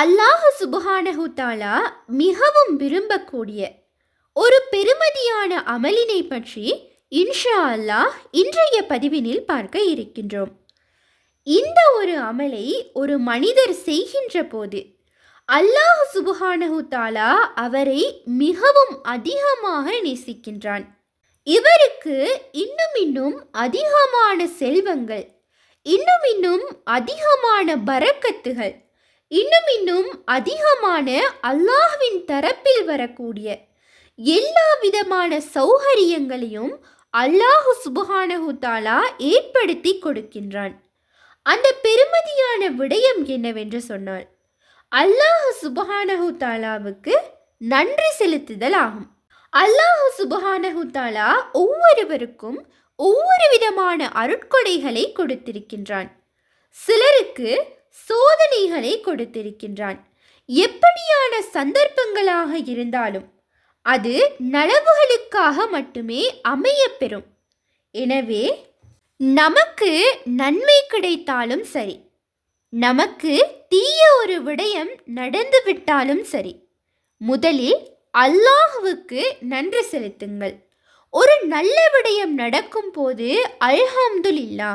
அல்லாஹ் சுபஹானஹுதாலா மிகவும் விரும்பக்கூடிய ஒரு பெருமதியான அமலினை பற்றி இன்ஷா அல்லாஹ் இன்றைய பதிவினில் பார்க்க இருக்கின்றோம். இந்த ஒரு அமலை ஒரு மனிதர் செய்கின்ற போது அல்லாஹ் சுபஹானஹு தாலா அவரை மிகவும் அதிகமாக நேசிக்கின்றான். இவருக்கு இன்னும் இன்னும் அதிகமான செல்வங்கள் இன்னும் இன்னும் அதிகமான பறக்கத்துகள் இன்னும் இன்னும் அதிகமான அல்லாஹ்வின் தரப்பில் வரக்கூடிய எல்லா விதமான சௌகரியங்களையும் அல்லாஹு சுபஹானஹு தாலா ஏற்படுத்தி கொடுக்கின்றான். அந்த பெருமதியான விடயம் என்னவென்று சொன்னால் அல்லாஹு சுபஹானஹு தாலாவுக்கு நன்றி செலுத்துதல் ஆகும். அல்லாஹு சுபஹானஹு தாலா ஒவ்வொருவருக்கும் ஒவ்வொரு விதமான அருட்கொடைகளை கொடுத்திருக்கின்றான். சிலருக்கு சோதனைகளை கொடுத்திருக்கின்றான். எப்படியான சந்தர்ப்பங்களாக இருந்தாலும் அது நலவுகளுக்காக மட்டுமே அமையப்பெறும். எனவே நமக்கு நன்மை கிடைத்தாலும் சரி நமக்கு தீய ஒரு விடயம் நடந்துவிட்டாலும் சரி முதலில் அல்லாஹுவுக்கு நன்றி செலுத்துங்கள். ஒரு நல்ல விடயம் நடக்கும் போது அல்ஹம்துலில்லா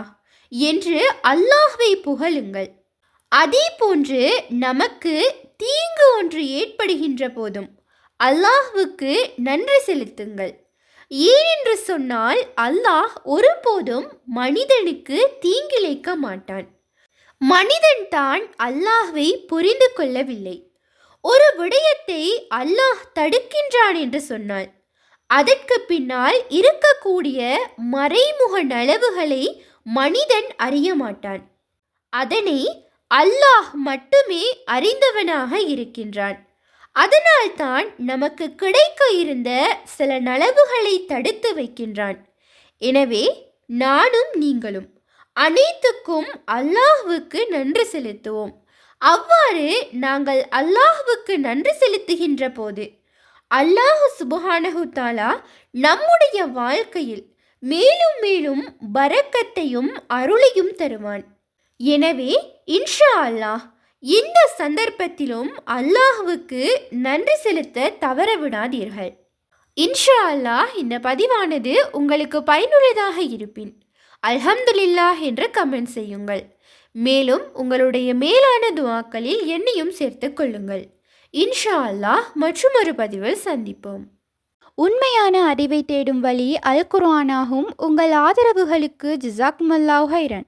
என்று அல்லாஹ்வை புகழுங்கள். அதே போன்று நமக்கு தீங்கு ஒன்று ஏற்படுகின்ற போதும். அல்லாஹ்வுக்கு நன்றி செலுத்துங்கள். ஏனென்று சொன்னால் அல்லாஹ் ஒருபோதும் மனிதனுக்கு தீங்கிழைக்க மாட்டான். மனிதன் தான் அல்லாஹ்வை புரிந்து கொள்ளவில்லை. ஒரு விடயத்தை அல்லாஹ் தடுக்கின்றான் என்று சொன்னால் அதற்கு பின்னால் இருக்கக்கூடிய மறைமுக நலவுகளை மனிதன் அறிய மாட்டான். அதனை அல்லாஹ் மட்டுமே அறிந்தவனாக இருக்கின்றான். அதனால்தான் நமக்கு கிடைக்க இருந்த சில நலவுகளை தடுத்து வைக்கின்றான். எனவே நானும் நீங்களும் அனைத்துக்கும் அல்லாஹ்வுக்கு நன்றி செலுத்துவோம். அவ்வாறு நாங்கள் அல்லாஹுவுக்கு நன்றி செலுத்துகின்ற போது அல்லாஹ் சுபஹானஹு தாலா நம்முடைய வாழ்க்கையில் மேலும் மேலும் பரக்கத்தையும் அருளையும் தருவான். எனவே இன்ஷா அல்லாஹ் இந்த சந்தர்ப்பத்திலும் அல்லாஹுவுக்கு நன்றி செலுத்த தவற விடாதீர்கள் இன்ஷா அல்லாஹ் இந்த பதிவானது உங்களுக்கு பயனுள்ளதாக இருப்பின் அல்ஹம்துலில்லாஹ் என்று கமெண்ட் செய்யுங்கள். மேலும் உங்களுடைய மேலான துவாக்களில் என்னையும் சேர்த்து கொள்ளுங்கள். இன்ஷா அல்லாஹ் மற்றொரு பதிவில் சந்திப்போம். உண்மையான அறிவை தேடும் வழி அல் குர்ஆனாகும். உங்கள் ஆதரவுகளுக்கு ஜிசாக் மல்லாஹ் ஹைரன்